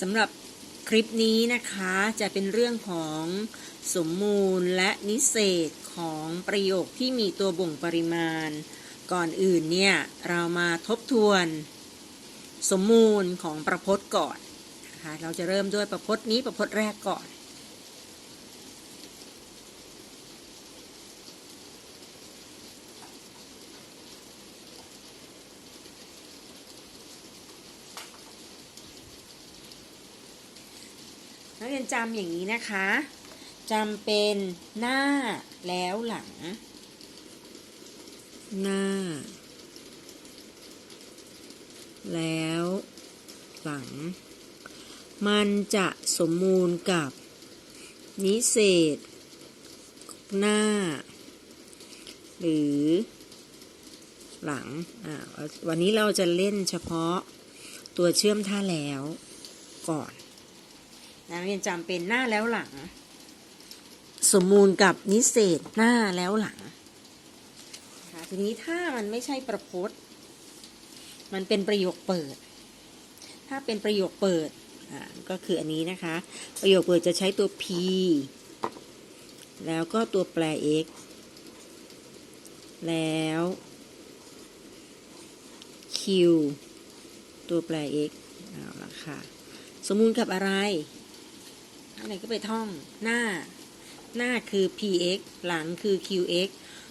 สำหรับคลิปนี้นะคะจะเป็นเรื่องของสมมูลและนิเศษของประโยคที่มีตัวบ่งปริมาณ ก่อนอื่นเนี่ย เรามาทบทวน สมมูลของประพจน์ก่อนนะคะเราจะเริ่มด้วยประพจน์นี้ประพจน์แรกก่อน นักเรียนจำอย่างนี้นะคะจำเป็นหน้าแล้วหลัง หน้า แล้ว หลัง มันจะสมมูลกับ นิเศษ หน้า หรือ หลังอ่าวันนี้เราจะเล่นเฉพาะตัวเชื่อมท่าแล้วก่อน นักเรียนจำเป็นหน้าแล้วหลัง สมมูลกับนิเศษหน้าแล้วหลังนะคะทีนี้ถ้ามันไม่ใช่ประพจน์ มันเป็นประโยคเปิด ถ้าเป็นประโยคเปิดอ่าก็คืออันนี้นะคะ ประโยคเปิดจะใช้ตัว p แล้วก็ตัวแปร x แล้ว q ตัวแปร x เอาละค่ะ สมมูลกับอะไร อันไหนก็ไปท่องหน้า หน้าคือ px หลังคือ qx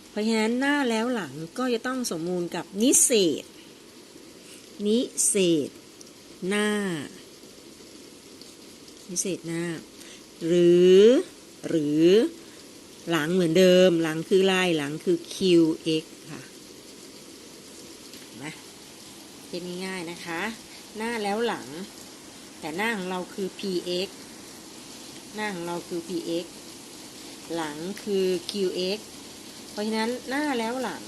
เพราะฉะนั้นหน้าแล้วหลังก็จะต้องสมมูลกับนิเศษ นิเศษ หน้า นิเศษหน้า หรือ หรือหลังเหมือนเดิม หลังคือลายหลังคือ qx ค่ะนไหมเป็นง่ายๆนะคะ หน้าแล้วหลัง แต่หน้าของเราคือ px หน้าของเราคือ px หลังคือ qx เพราะฉะนั้นหน้าแล้วหลัง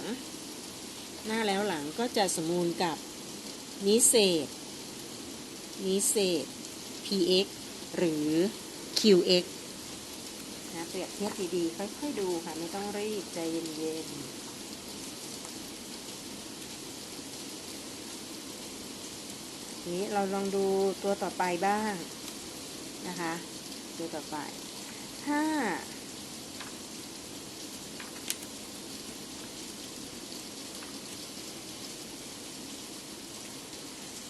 หน้าแล้วหลังก็จะสมมูลกับนิเศษ นิเศษ px หรือ qx นะเปรียบเทียบดีๆ ค่อยๆดูค่ะ ไม่ต้องรีบใจเย็นๆนี้เราลองดูตัวต่อไปบ้างนะคะ ตัวต่อไปถ้า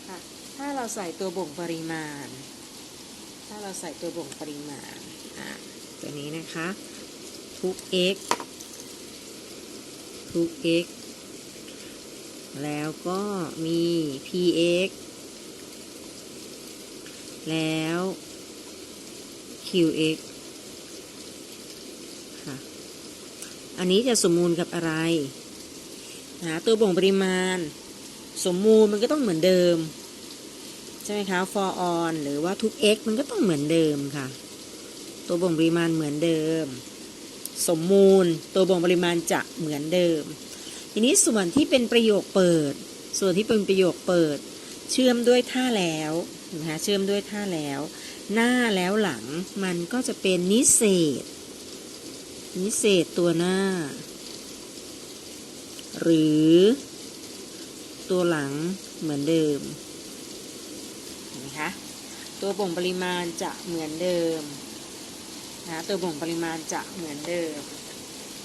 ค่ะถ้าเราใส่ตัวบ่งปริมาณ ถ้าเราใส่ตัวบ่งปริมาณอะตัวนี้นะคะ ทุก x ทุก x แล้วก็มี px แล้ว qx ค่ะ อันนี้จะสมมูลกับอะไรนะตัวบ่งปริมาณ สมมูลมันก็ต้องเหมือนเดิม ใช่ไหมคะ for on หรือว่าทุก x มันก็ต้องเหมือนเดิมค่ะ ตัวบ่งปริมาณเหมือนเดิม สมมูลตัวบ่งปริมาณจะเหมือนเดิม ทีนี้ส่วนที่เป็นประโยคเปิด ส่วนที่เป็นประโยคเปิด เชื่อมด้วยท่าแล้วนะคะเชื่อมด้วยท่าแล้ว หน้าแล้วหลังมันก็จะเป็นนิเศษ นิเศษตัวหน้า หรือ ตัวหลังเหมือนเดิมเห็นไหมคะตัวบ่งปริมาณจะเหมือนเดิมนะตัวบ่งปริมาณจะเหมือนเดิม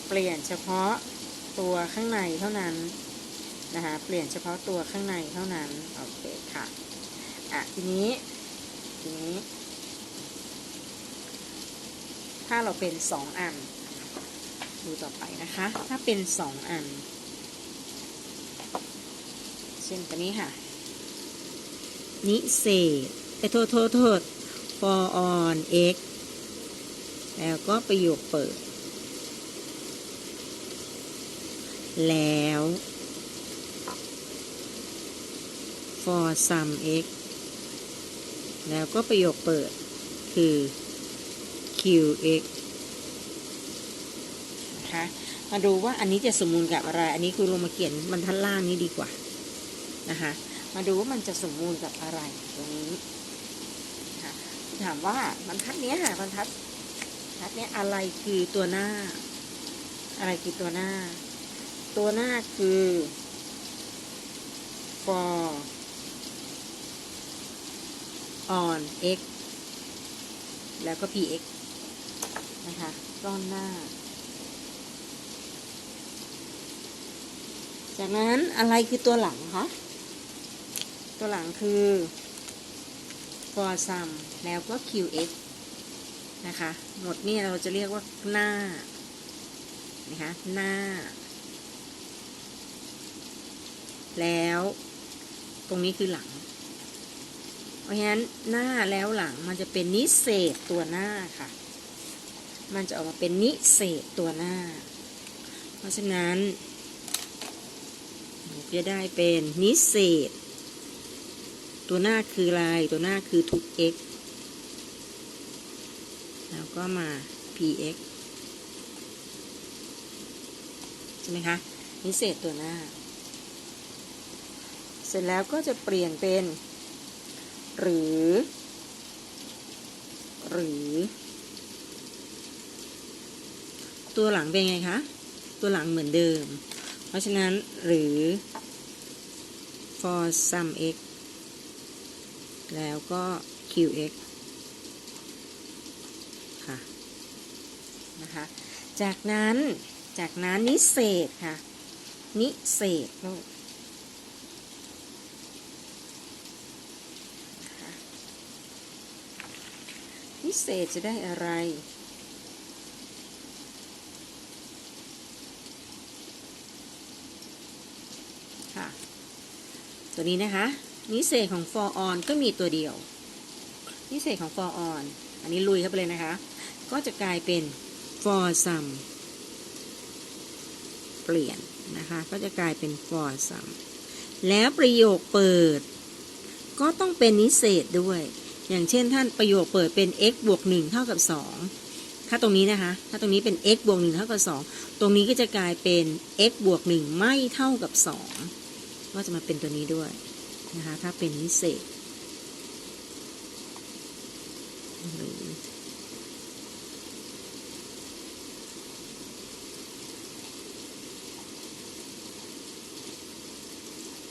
เปลี่ยนเฉพาะตัวข้างในเท่านั้นนะคะเปลี่ยนเฉพาะตัวข้างในเท่านั้น โอเคค่ะ อะ ทีนี้ ทีนี้ ถ้าเราเป็นสองอัน ดูต่อไปนะคะ ถ้าเป็นสองอัน เช่นตัวนี้ค่ะ นิเศษไอ้โทษโทษโทษ for on x แล้วก็ประโยคเปิด แล้ว for sum x แล้วก็ประโยคเปิดคือ qx นะคะมาดูว่าอันนี้จะสมมูลกับอะไร อันนี้คือลงมาเขียนบรรทัดล่างนี้ดีกว่า นะคะ มาดูว่ามันจะสมมูลกับอะไรตรงนี้ถามว่าบรรทัดเนี้ยค่ะบรรทัดบรรทัดเนี้ยอะไรคือตัวหน้า อะไรคือตัวหน้า ตัวหน้าคือ for on x แล้วก็ px นะคะก้อนหน้า จากนั้นอะไรคือตัวหลังคะ ตัวหลังคือ for sum แล้วก็ qx นะคะ หมดนี่เราจะเรียกว่าหน้า นะคะ หน้า แล้วตรงนี้คือหลัง เพราะฉะนั้นหน้าแล้วหลังมันจะเป็นนิเศษตัวหน้าค่ะ มันจะออกมาเป็นนิเศษตัวหน้า เพราะฉะนั้นจะได้เป็นนิเศษ ตัวหน้าคืออะไรตัวหน้าคือทุก x แล้วก็มา px ใช่ไหมคะ นิเศษตัวหน้า เสร็จแล้วก็จะเปลี่ยนเป็น หรือ หรือ ตัวหลังเป็นไงคะ ตัวหลังเหมือนเดิม เพราะฉะนั้นหรือ for sum x แล้วก็ qx ค่ะ นะคะ จากนั้น จากนั้นนิเศษค่ะ นิเศษลูกนิเศษจะได้อะไร ตัวนี้นะคะ นิเศษของ for on ก็มีตัวเดียว นิเศษของ for on อันนี้ลุยเข้าไปเลยนะคะ ก็จะกลายเป็น for sum เปลี่ยนนะคะ ก็จะกลายเป็น for sum แล้วประโยคเปิด ก็ต้องเป็นนิเศษด้วย อย่างเช่นท่านประโยคเปิดเป็น x บวก1เท่ากับ 2 ถ้าตรงนี้นะคะ ถ้าตรงนี้เป็น x บวก1เท่ากับ 2 ตรงนี้ก็จะกลายเป็น x บวก1ไม่เท่ากับ 2 ก็จะมาเป็นตัวนี้ด้วยนะคะ ถ้าเป็นนิเศษหรือ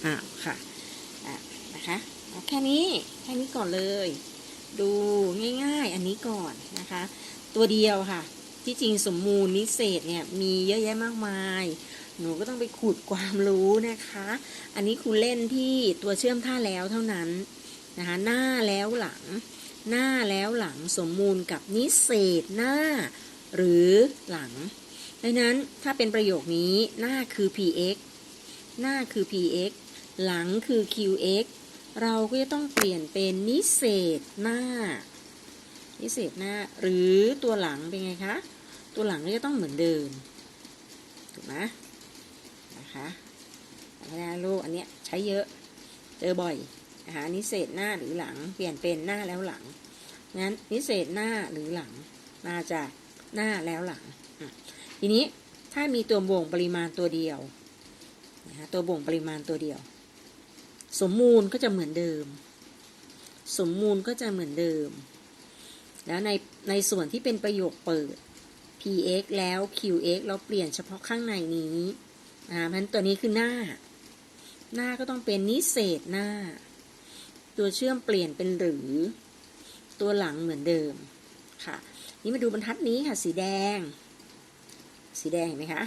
อ่าค่ะอะนะคะเอาแค่นี้แค่นี้ก่อนเลย ดูง่ายๆ อันนี้ก่อนนะคะ ตัวเดียวค่ะ ที่จริงสมมูลนิเศษเนี่ยมีเยอะแยะมากมาย หนูก็ต้องไปขุดความรู้นะคะ อันนี้ครูเล่นที่ตัวเชื่อมท่าแล้วเท่านั้นนะคะหน้าแล้วหลัง หน้าแล้วหลังสมมูลกับนิเศษหน้า หรือหลังดังนั้นถ้าเป็นประโยคนี้หน้าคือ px หน้าคือ px หลังคือ qx เราก็จะต้องเปลี่ยนเป็นนิเศษหน้า นิเศษหน้า หรือตัวหลังเป็นไงคะ ตัวหลังก็จะต้องเหมือนเดิมถูกไหม นะคะพราะฉะโลูกอันเนี้ยใช้เยอะเจอบ่อยนะคะนิเศษหน้าหรือหลัง เปลี่ยนเป็นหน้าแล้วหลังงั้นนิเศษหน้าหรือหลังมาจากหน้าแล้วหลังอะทีนี้ถ้ามีตัวบ่งปริมาณตัวเดียวนะคะตัวบ่งปริมาณตัวเดียว สมมูลก็จะเหมือนเดิม สมมูลก็จะเหมือนเดิม แล้วในในส่วนที่เป็นประโยคเปิด px แล้ว qx เราเปลี่ยนเฉพาะข้างในนี้ อ่าเพราะฉะนั้นตัวนี้คือหน้า หน้าก็ต้องเป็นนิเศษหน้า ตัวเชื่อมเปลี่ยนเป็นหรือ ตัวหลังเหมือนเดิมค่ะ นี่มาดูบรรทัดนี้ค่ะ สีแดง สีแดงเห็นไหมคะ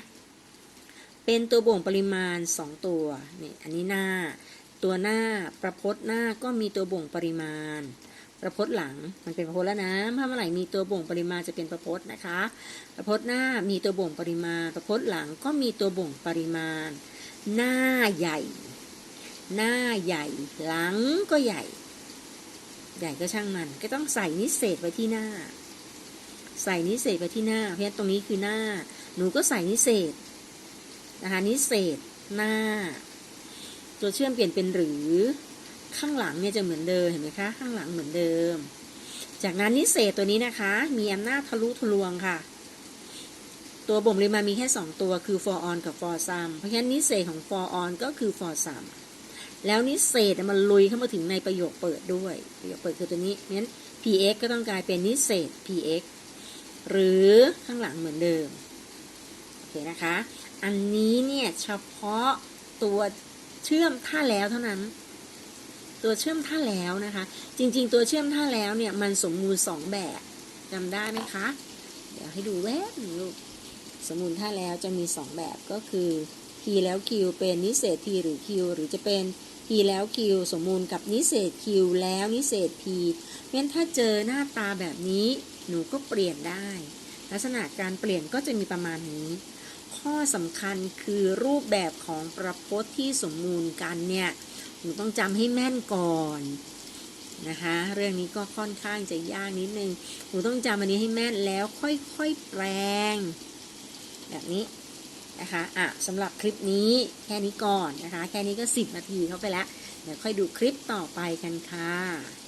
เป็นตัวบ่งปริมาณ 2 ตัวนี่อันนี้หน้า ตัวหน้าประพจน์หน้าก็มีตัวบ่งปริมาณ ประพจน์หลังมันเป็นประพจน์แล้วนะถ้าเมื่อไหร่มีตัวบ่งปริมาณจะเป็นประพจน์นะคะ ประพจน์หน้ามีตัวบ่งปริมาณ ประพจน์หลังก็มีตัวบ่งปริมาณ หน้าใหญ่ หน้าใหญ่ หลังก็ใหญ่ ใหญ่ก็ช่างมัน ก็ต้องใส่นิเศษไว้ที่หน้า ใส่นิเศษไว้ที่หน้า เพราะฉะนั้นตรงนี้คือหน้า หนูก็ใส่นิเศษนะคะนิเศษหน้า ตัวเชื่อมเปลี่ยนเป็นหรือ ข้างหลังเนี่ยจะเหมือนเดิมเห็นไหมคะ ข้างหลังเหมือนเดิม จากนั้นนิเศษตัวนี้นะคะ มีอำนาจทะลุทะลวงค่ะ ตัวบ่มปริมามีแค่ 2 ตัวคือ for on กับ for sum เพราะฉะนั้นนิเศษของ for on ก็คือ for sum แล้วนิเศษมันลุยเข้ามาถึงในประโยคเปิดด้วย ประโยคเปิดคือตัวนี้งั้น px ก็ต้องกลายเป็นนิเศษ px หรือข้างหลังเหมือนเดิม โอเคนะคะ อันนี้เนี่ยเฉพาะตัวเชื่อมท่าแล้วเท่านั้น ตัวเชื่อมท่าแล้วนะคะ จริงๆ ตัวเชื่อมท่าแล้วเนี่ยมันสมมูลสองแบบจำได้ไหมคะ เดี๋ยวให้ดูแวบหนึ่งลูกสมมูลท่าแล้วจะมีสองแบบก็คือ p แล้ว q เป็นนิเศษ p หรือ q หรือจะเป็น p แล้ว q สมมูลกับนิเศษ q แล้วนิเศษ p เพราะฉะนั้นถ้าเจอหน้าตาแบบนี้หนูก็เปลี่ยนได้ ลักษณะการเปลี่ยนก็จะมีประมาณนี้ ข้อสำคัญคือรูปแบบของประพจน์ที่สมมูลกันเนี่ย หนูต้องจำให้แม่นก่อนนะคะ เรื่องนี้ก็ค่อนข้างจะยากนิดนึง หนูต้องจำอันนี้ให้แม่นแล้วค่อยๆแปลง แบบนี้นะคะอะสำหรับคลิปนี้แค่นี้ก่อนนะคะ แค่นี้ก็ 10 นาทีเข้าไปแล้ว เดี๋ยวค่อยดูคลิปต่อไปกันค่ะ